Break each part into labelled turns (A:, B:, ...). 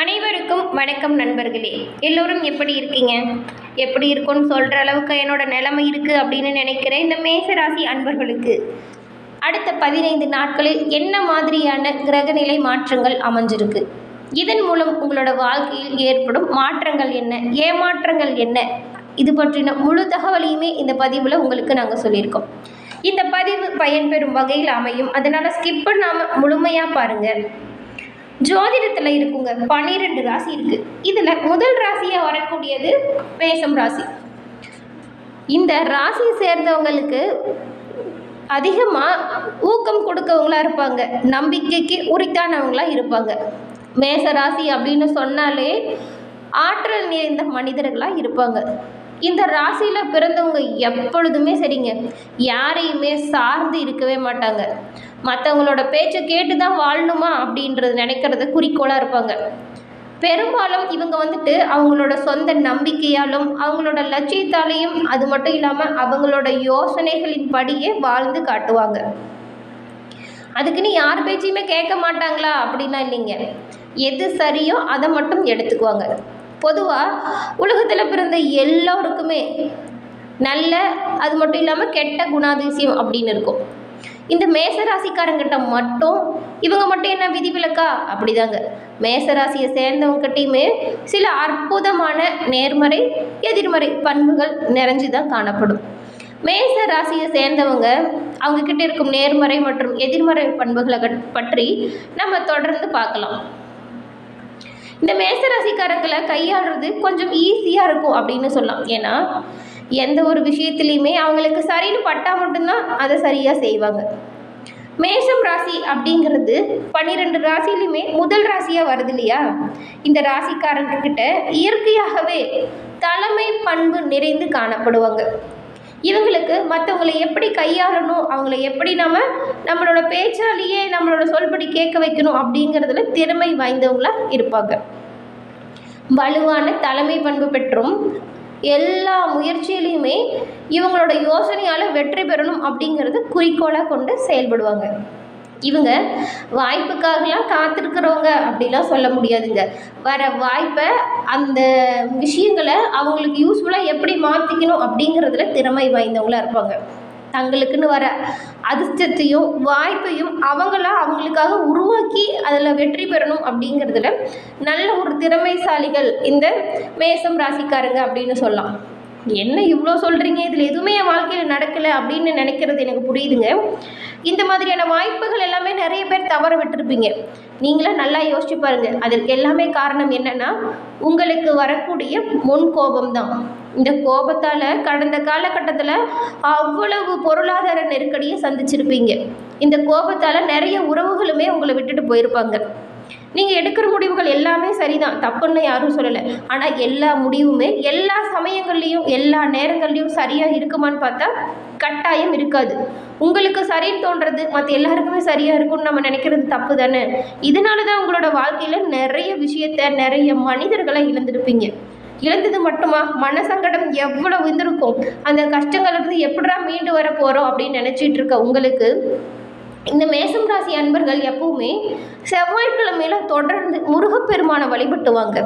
A: அனைவருக்கும் வணக்கம் நண்பர்களே. எல்லோரும் எப்படி இருக்கீங்க? எப்படி இருக்கும்னு சொல்கிற அளவுக்கு என்னோட நிலைமை இருக்குது அப்படின்னு நினைக்கிறேன் இந்த மேசராசி அன்பர்களுக்கு அடுத்த பதினைந்து நாட்களில் என்ன மாதிரியான கிரகநிலை மாற்றங்கள் அமைஞ்சிருக்கு? இதன் மூலம் உங்களோட வாழ்க்கையில் ஏற்படும் மாற்றங்கள் என்ன? ஏமாற்றங்கள் என்ன? இது பற்றின முழு தகவலையுமே இந்த பதிவில் உங்களுக்கு நாங்கள் சொல்லியிருக்கோம். இந்த பதிவு பயன்பெறும் வகையில் அமையும். அதனால் ஸ்கிப் பண்ணாமல் முழுமையாக பாருங்கள் ஜோதிடத்தில் இருக்குங்க. பன்னிரெண்டு ராசி இருக்கு. இதில் முதல் ராசியாக வரக்கூடியது மேஷம் ராசி. இந்த ராசியை சேர்ந்தவங்களுக்கு அதிகமாக ஊக்கம் கொடுக்கவங்களா இருப்பாங்க. நம்பிக்கைக்கு உரித்தானவங்களா இருப்பாங்க. மேச ராசி அப்படின்னு சொன்னாலே ஆற்றல் நிறைந்த மனிதர்களாக இருப்பாங்க. இந்த ராசியில் பிறந்தவங்க எப்பொழுதுமே சரிங்க. யாரையுமே சார்ந்து இருக்கவே மாட்டாங்க. மற்றவங்களோட பேச்சை கேட்டு தான் வாழணுமா அப்படின்றது நினைக்கிறத குறிக்கோளாக இருப்பாங்க. பெரும்பாலும் இவங்க வந்துட்டு அவங்களோட சொந்த நம்பிக்கையாலும் அவங்களோட லட்சியத்தாலையும் அது மட்டும் இல்லாமல் அவங்களோட யோசனைகளின் படியே வாழ்ந்து காட்டுவாங்க. அதுக்குன்னு யார் பேச்சையுமே கேட்க மாட்டாங்களா அப்படிலாம் இல்லைங்க. எது சரியோ அதை மட்டும் எடுத்துக்குவாங்க. பொதுவாக உலகத்தில் பிறந்த எல்லோருக்குமே நல்ல அது மட்டும் இல்லாமல் கெட்ட குணாதிசயம் அப்படின்னு இருக்கும். இந்த மேச ராசிக்காரங்கிட்ட மட்டும் இவங்க மட்டும் என்ன விதிவிலக்கா? அப்படிதாங்க. மேச ராசியை சேர்ந்தவங்ககிட்டையுமே சில அற்புதமான நேர்மறை எதிர்மறை பண்புகள் நிறைஞ்சு தான் காணப்படும். மேச ராசியை சேர்ந்தவங்க அவங்கக்கிட்ட இருக்கும் நேர்மறை மற்றும் எதிர்மறை பண்புகளை பற்றி நம்ம தொடர்ந்து பார்க்கலாம். இந்த மேச ராசிக்காரங்களை கையாளுறது கொஞ்சம் ஈஸியாக இருக்கும் அப்படின்னு சொல்லலாம். ஏன்னா எந்த ஒரு விஷயத்துலையுமே அவங்களுக்கு சரின்னு பட்டா மட்டும்தான் அதை சரியாக செய்வாங்க. மேஷம் ராசி அப்படிங்கிறது பன்னிரெண்டு ராசிலையுமே முதல் ராசியாக வருது இல்லையா? இந்த ராசிக்காரங்க கிட்ட இயற்கையாகவே தலைமை பண்பு நிறைந்து காணப்படுவாங்க. இவங்களுக்கு மற்றவங்களை எப்படி கையாளணும் அவங்கள எப்படி நம்ம நம்மளோட பேச்சாலேயே நம்மளோட சொல்படி கேட்க வைக்கணும் அப்படிங்கிறதுல திறமை வாய்ந்தவங்களாக இருப்பாங்க. வலுவான தலைமை பண்பு பெற்றும் எல்லா முயற்சியிலையுமே இவங்களோட யோசனையால் வெற்றி பெறணும் அப்படிங்கிறது குறிக்கோளாக கொண்டு செயல்படுவாங்க. இவங்க வாய்ப்புக்காகலாம் காத்திருக்கிறவங்க அப்படிலாம் சொல்ல முடியாதுங்க. வர வாய்ப்பை அந்த விஷயங்களை அவங்களுக்கு யூஸ்ஃபுல்லாக எப்படி மாற்றிக்கணும் அப்படிங்கிறதுல திறமை வாய்ந்தவங்களாக இருப்பாங்க. தங்களுக்குன்னு வர அதிர்ஷ்டத்தையும் வாய்ப்பையும் அவங்களா அவங்களுக்காக உருவாக்கி அதில் வெற்றி பெறணும் அப்படிங்கிறதுல நல்ல ஒரு திறமைசாலிகள் இந்த மேசம் ராசிக்காரங்க அப்படின்னு சொல்லலாம். என்ன இவ்வளோ சொல்கிறீங்க இதில் எதுவுமே என் வாழ்க்கையில் நடக்கலை அப்படின்னு நினைக்கிறது எனக்கு புரியுதுங்க. இந்த மாதிரியான வாய்ப்புகள் எல்லாமே தவற விட்டுருப்பீங்க. நீங்களும் நல்லா யோசிச்சு பாருங்க. அதற்கு எல்லாமே காரணம் என்னன்னா உங்களுக்கு வரக்கூடிய முன் கோபம் தான் இந்த கோபத்தால் கடந்த காலகட்டத்தில் அவ்வளவு பொருளாதார நெருக்கடியை சந்திச்சிருப்பீங்க. இந்த கோபத்தால் நிறைய உறவுகளுமே உங்களை விட்டுட்டு போயிருப்பாங்க. நீங்கள் எடுக்கிற முடிவுகள் எல்லாமே சரிதான். தப்புன்னு யாரும் சொல்லலை. ஆனால் எல்லா முடிவுமே எல்லா சமயங்கள்லேயும் எல்லா நேரங்கள்லேயும் சரியாக இருக்குமான்னு பார்த்தா கட்டாயம் இருக்காது. உங்களுக்கு சரின்னு தோன்றது மற்ற எல்லாருக்குமே சரியாக இருக்கும்னு நம்ம நினைக்கிறது தப்பு தானே இதனால தான் உங்களோட வாழ்க்கையில் நிறைய விஷயத்த நிறைய மனிதர்களை இழந்திருப்பீங்க. இழந்தது மட்டுமா? மனசங்கடம் எவ்வளவு இருந்திருக்கும்? அந்த கஷ்டங்கள்லேருந்து எப்படிடா மீண்டு வர போகிறோம் அப்படின்னு நினச்சிட்டு இருக்க உங்களுக்கு இந்த மேசம் ராசி அன்பர்கள் எப்பவுமே செவ்வாய்க்கிழமையில தொடர்ந்து முருகப்பெருமானை வழிபட்டுவாங்க.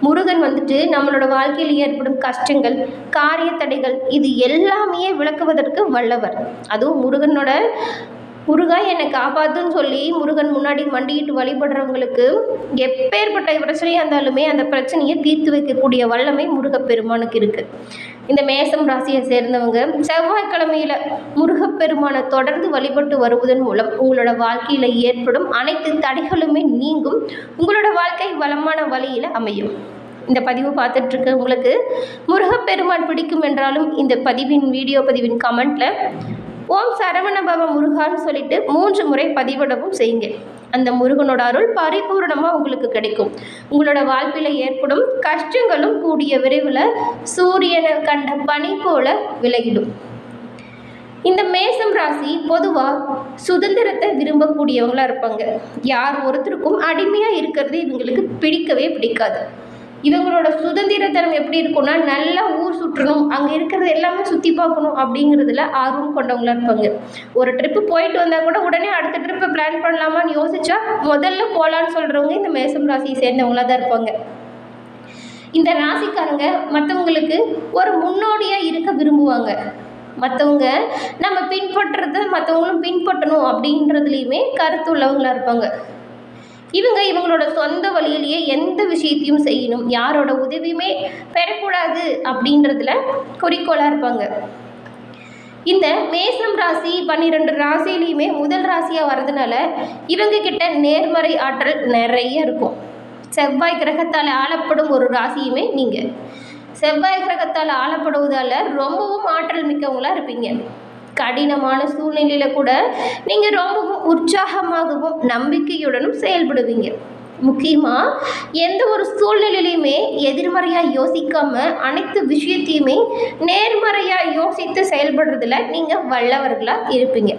A: முருகன் வந்துட்டு நம்மளோட வாழ்க்கையில் ஏற்படும் கஷ்டங்கள் காரிய தடைகள் இது எல்லாமே விளக்குவதற்கு வல்லவர். அதுவும் முருகனோட முருகா என்னை காப்பாத்துன்னு சொல்லி முருகன் முன்னாடி மண்டியிட்டு வழிபடுறவங்களுக்கு எப்பேற்பட்ட பிரச்சனையாக இருந்தாலுமே அந்த பிரச்சனையை தீர்த்து வைக்கக்கூடிய வல்லமை முருகப்பெருமானுக்கு இருக்குது இந்த மேசம் ராசியை சேர்ந்தவங்க செவ்வாய்க்கிழமையில் முருகப்பெருமானை தொடர்ந்து வழிபட்டு வருவதன் மூலம் உங்களோட வாழ்க்கையில் ஏற்படும் அனைத்து தடைகளுமே நீங்கும். உங்களோட வாழ்க்கை வளமான வழியில் அமையும். இந்த பதிவு பார்த்துட்டு இருக்க உங்களுக்கு முருகப்பெருமான் பிடிக்கும் என்றாலும் இந்த பதிவின் வீடியோ பதிவின் கமெண்ட்டில் ஓம் சரவண பவ முருகான்னு சொல்லிட்டு மூன்று முறை பதிவிடவும் செய்யுங்க. அந்த முருகனோட அருள் பரிபூரணமாக உங்களுக்கு கிடைக்கும். உங்களோட வாழ்க்கையில் ஏற்படும் கஷ்டங்களும் கூடிய விரைவில் சூரியனை கண்ட பனி போல விலகிடும். இந்த மேசம் ராசி பொதுவாக சுதந்திரத்தை விரும்பக்கூடியவங்களா இருப்பாங்க. யார் ஒருத்தருக்கும் அடிமையாக இருக்கிறது இவங்களுக்கு பிடிக்கவே பிடிக்காது. இவங்களோட சுதந்திர தரம் எப்படி இருக்கும்னா நல்லா ஊர் சுற்றணும் அங்கே இருக்கிறது எல்லாமே சுற்றி பார்க்கணும் அப்படிங்கிறதுல ஆர்வம் கொண்டவங்களா இருப்பாங்க. ஒரு ட்ரிப்பு போயிட்டு வந்தால் கூட உடனே அடுத்த ட்ரிப்பை பிளான் பண்ணலாமான்னு யோசிச்சா முதல்ல போகலான்னு சொல்கிறவங்க இந்த மேசம் ராசியை சேர்ந்தவங்களா தான் இருப்பாங்க. இந்த ராசிக்காரங்க மற்றவங்களுக்கு ஒரு முன்னோடியாக இருக்க விரும்புவாங்க. மற்றவங்க நம்ம பின்பற்றுறத மற்றவங்களும் பின்பற்றணும் அப்படின்றதுலையுமே கருத்து உள்ளவங்களா இருப்பாங்க. இவங்க இவங்களோட சொந்த வழியிலேயே எந்த விஷயத்தையும் செய்யணும். யாரோட உதவியுமே பெறக்கூடாது அப்படின்றதுல குறிக்கோளாக இருப்பாங்க. இந்த மேசம் ராசி பன்னிரெண்டு ராசிலையுமே முதல் ராசியாக வர்றதுனால இவங்க கிட்ட நேர்மறை ஆற்றல் நிறைய இருக்கும். செவ்வாய் கிரகத்தால் ஆளப்படும் ஒரு ராசியுமே நீங்கள் செவ்வாய் கிரகத்தால் ஆளப்படுவதால் ரொம்பவும் ஆற்றல் மிக்கவங்களாக இருப்பீங்க. கடினமான சூழ்நிலையில் கூட நீங்கள் ரொம்பவும் உற்சாகமாகவும் நம்பிக்கையுடனும் செயல்படுவீங்க. முக்கியமாக எந்த ஒரு சூழ்நிலையிலையுமே எதிர்மறையாக யோசிக்காமல் அனைத்து விஷயத்தையுமே நேர்மறையாக யோசித்து செயல்படுறதுல நீங்கள் வல்லவர்களாக இருப்பீங்க.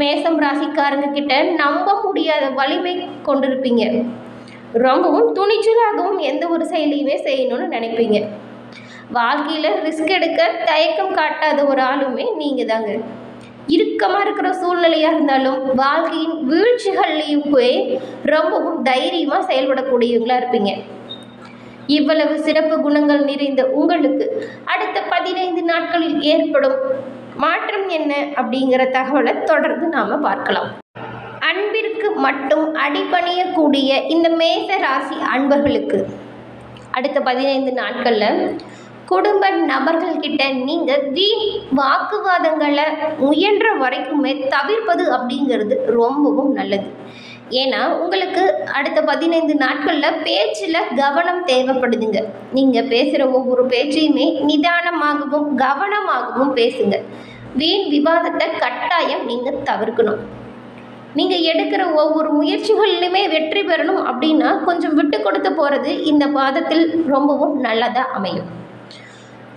A: மேசம் ராசிக்காரங்க கிட்ட நம்ப முடியாத வலிமை கொண்டிருப்பீங்க. ரொம்பவும் துணிச்சலாகவும் எந்த ஒரு செயலையுமே செய்யணும்னு நினைப்பீங்க. வாழ்க்கையில் ரிஸ்க் எடுக்க தயக்கம் காட்டாத ஒரு ஆளுமே நீங்கள் தாங்க. இறுக்கமாக இருக்கிற சூழ்நிலையாக இருந்தாலும் வாழ்க்கையின் வீழ்ச்சிகள்லையும் போய் ரொம்பவும் தைரியமாக செயல்படக்கூடியவங்களாக இருப்பீங்க. இவ்வளவு சிறப்பு குணங்கள் நிறைந்த உங்களுக்கு அடுத்த பதினைந்து நாட்களில் ஏற்படும் மாற்றம் என்ன அப்படிங்கிற தகவலை தொடர்ந்து நாம் பார்க்கலாம். அன்பிற்கு மட்டும் அடிபணியக்கூடிய இந்த மேச ராசி அன்பர்களுக்கு அடுத்த பதினைந்து நாட்களில் குடும்ப நபர்கள்கிட்ட நீங்கள் வீண் வாக்குவாதங்களை முயன்ற வரைக்குமே தவிர்ப்பது அப்படிங்கிறது ரொம்பவும் நல்லது. ஏன்னா உங்களுக்கு அடுத்த பதினைந்து நாட்களில் பேச்சில் கவனம் தேவைப்படுதுங்க. நீங்கள் பேசுகிற ஒவ்வொரு பேச்சையுமே நிதானமாகவும் கவனமாகவும் பேசுங்க. வீண் விவாதத்தை கட்டாயம் நீங்கள் தவிர்க்கணும். நீங்கள் எடுக்கிற ஒவ்வொரு முயற்சிகளிலுமே வெற்றி பெறணும் அப்படின்னா கொஞ்சம் விட்டு கொடுத்து போகிறது இந்த பாதத்தில் ரொம்பவும் நல்லதாக அமையும்.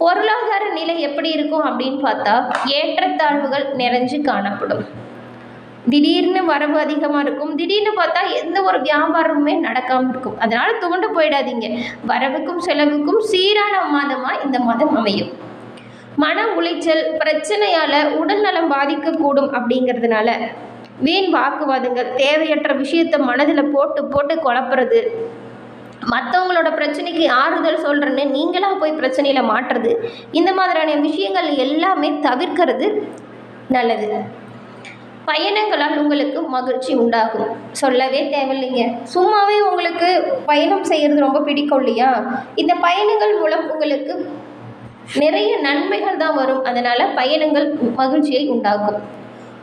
A: பொருளாதார நிலை எப்படி இருக்கும் அப்படின்னு பார்த்தா ஏற்றத்தாழ்வுகள் நிறைஞ்சு காணப்படும். திடீர்னு வரவு அதிகமாக இருக்கும். திடீர்னு பார்த்தா எந்த ஒரு வியாபாரமுமே நடக்காமல் இருக்கும். அதனால் துவண்டு போயிடாதீங்க. வரவுக்கும் செலவுக்கும் சீரான மாதமாக இந்த மாதம் அமையும். மன உளைச்சல் பிரச்சனையால் உடல்நலம் பாதிக்கக்கூடும் அப்படிங்கிறதுனால வீண் வாக்குவாதங்கள் தேவையற்ற விஷயத்தை மனதில் போட்டு போட்டு குழப்புறது மற்றவங்களோட பிரச்சனைக்கு ஆறுதல் சொல்கிறேன்னு நீங்களாக போய் பிரச்சனையில் மாட்டுறது. இந்த மாதிரியான விஷயங்கள் எல்லாமே தவிர்க்கிறது நல்லது. பயணங்களால் உங்களுக்கு மகிழ்ச்சி உண்டாகும். சொல்லவே தேவையில்லைங்க. சும்மாவே உங்களுக்கு பயணம் செய்கிறது ரொம்ப பிடிக்கும் இல்லையா? இந்த பயணங்கள் மூலம் உங்களுக்கு நிறைய நன்மைகள் தான் வரும். அதனால் பயணங்கள் மகிழ்ச்சியை உண்டாக்கும்.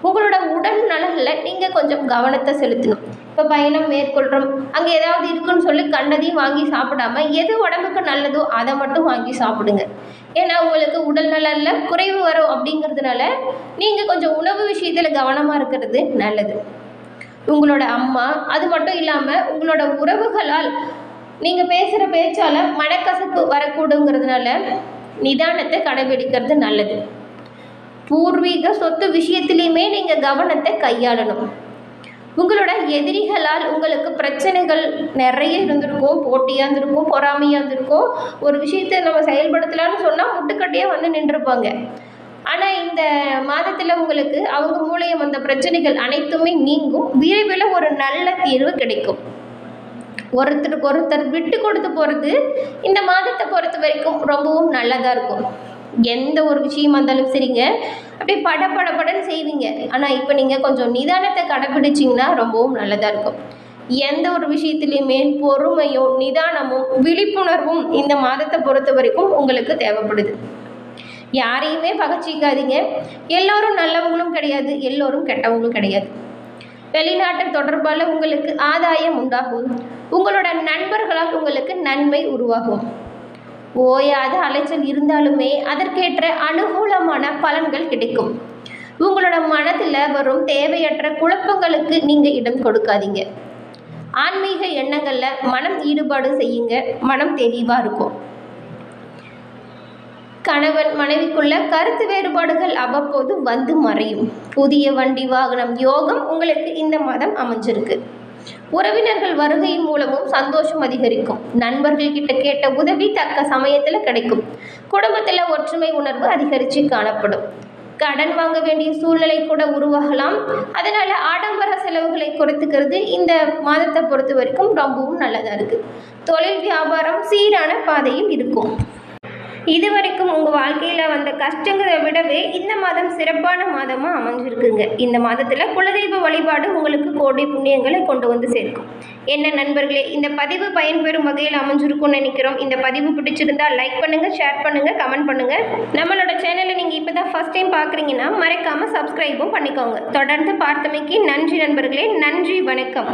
A: உங்களோட உடல் நலனில் நீங்கள் கொஞ்சம் கவனத்தை செலுத்தணும். இப்போ பயணம் மேற்கொள்கிறோம் அங்கே ஏதாவது இருக்குன்னு சொல்லி கண்டதையும் வாங்கி சாப்பிடாம எது உடம்புக்கு நல்லதோ அதை மட்டும் வாங்கி சாப்பிடுங்க. ஏன்னா உங்களுக்கு உடல் நலனில் குறைவு வரும் அப்படிங்கிறதுனால நீங்கள் கொஞ்சம் உணவு விஷயத்தில் கவனமாக இருக்கிறது நல்லது. உங்களோட அம்மா அது மட்டும் இல்லாமல் உங்களோட உறவுகளால் நீங்கள் பேசுகிற பேச்சால் மனக்கசப்பு வரக்கூடுங்கிறதுனால நிதானத்தை கடைபிடிக்கிறது நல்லது. பூர்வீக சொத்து விஷயத்திலையுமே நீங்கள் கவனத்தை கையாளணும். உங்களோட எதிரிகளால் உங்களுக்கு பிரச்சனைகள் நிறைய இருந்திருக்கும் போட்டியாக இருந்திருக்கும் பொறாமையாக இருந்திருக்கும். ஒரு விஷயத்தை நம்ம செயல்படுத்தலாம்னு சொன்னால் முட்டுக்கட்டையாக வந்து நின்றுருப்பாங்க ஆனால் இந்த மாதத்தில் உங்களுக்கு அவங்க மூலியம் வந்த பிரச்சனைகள் அனைத்துமே நீங்கும். விரைவில் ஒரு நல்ல தீர்வு கிடைக்கும். ஒருத்தருக்கு ஒருத்தர் விட்டு கொடுத்து போகிறது இந்த மாதத்தை பொறுத்த வரைக்கும் ரொம்பவும் நல்லதாக இருக்கும். எந்த ஒரு விஷயமா இருந்தாலும் சரிங்க. அப்படியே பட படப்படன்னு செய்வீங்க. ஆனால் இப்போ நீங்கள் கொஞ்சம் நிதானத்தை கடைப்பிடிச்சிங்கன்னா ரொம்பவும் நல்லதாக இருக்கும். எந்த ஒரு விஷயத்துலையுமே பொறுமையும் நிதானமும் விழிப்புணர்வும் இந்த மாதத்தை பொறுத்த வரைக்கும் உங்களுக்கு தேவைப்படுது. யாரையுமே பகச்சிக்காதீங்க. எல்லோரும் நல்லவங்களும் கிடையாது எல்லோரும் கெட்டவங்களும் கிடையாது. வெளிநாட்டு தொடர்பால் உங்களுக்கு ஆதாயம் உண்டாகும். உங்களோட நண்பர்களால் உங்களுக்கு நன்மை உருவாகும். ஓயாத அலைச்சல் இருந்தாலுமே அதற்கேற்ற அனுகூலமான பலன்கள் கிடைக்கும். உங்களோட மனதில் வரும் தேவையற்ற குழப்பங்களுக்கு நீங்கள் இடம் கொடுக்காதீங்க. ஆன்மீக எண்ணங்களில் மனம் ஈடுபாடு செய்யுங்க. மனம் தெளிவாக இருக்கும். கணவன் மனைவிக்குள்ள கருத்து வேறுபாடுகள் அவ்வப்போது வந்து மறையும். புதிய வண்டி வாகனம் யோகம் உங்களுக்கு இந்த மாதம் அமைஞ்சிருக்கு. உறவினர்கள் வருகையின் மூலமும் சந்தோஷம் அதிகரிக்கும். நண்பர்கள் கிட்ட கேட்ட உதவி தக்க சமயத்தில் கிடைக்கும். குடும்பத்தில் ஒற்றுமை உணர்வு அதிகரித்து காணப்படும். கடன் வாங்க வேண்டிய சூழ்நிலை கூட உருவாகலாம். அதனால் ஆடம்பர செலவுகளை குறைத்துக்கிறது இந்த மாதத்தை பொறுத்த வரைக்கும் ரொம்பவும் நல்லதாக இருக்குது தொழில் வியாபாரம் சீரான பாதையில் இருக்கும். இது வரைக்கும் உங்கள் வாழ்க்கையில் வந்த கஷ்டங்களை விடவே இந்த மாதம் சிறப்பான மாதமாக அமைஞ்சிருக்குங்க. இந்த மாதத்தில் குலதெய்வ வழிபாடு உங்களுக்கு கோடி புண்ணியங்களை கொண்டு வந்து சேர்க்கும். என்ன நண்பர்களே இந்த பதிவு பயன்பெறும் வகையில் அமைஞ்சிருக்கும்னு நினைக்கிறோம். இந்த பதிவு பிடிச்சிருந்தா லைக் பண்ணுங்கள் ஷேர் பண்ணுங்கள் கமெண்ட் பண்ணுங்கள் நம்மளோட சேனலை நீங்கள் இப்போ தான் ஃபஸ்ட் டைம் பார்க்குறீங்கன்னா மறக்காமல் சப்ஸ்கிரைபும் பண்ணிக்கோங்க. தொடர்ந்து பார்த்தமைக்கு நன்றி நண்பர்களே நன்றி வணக்கம்.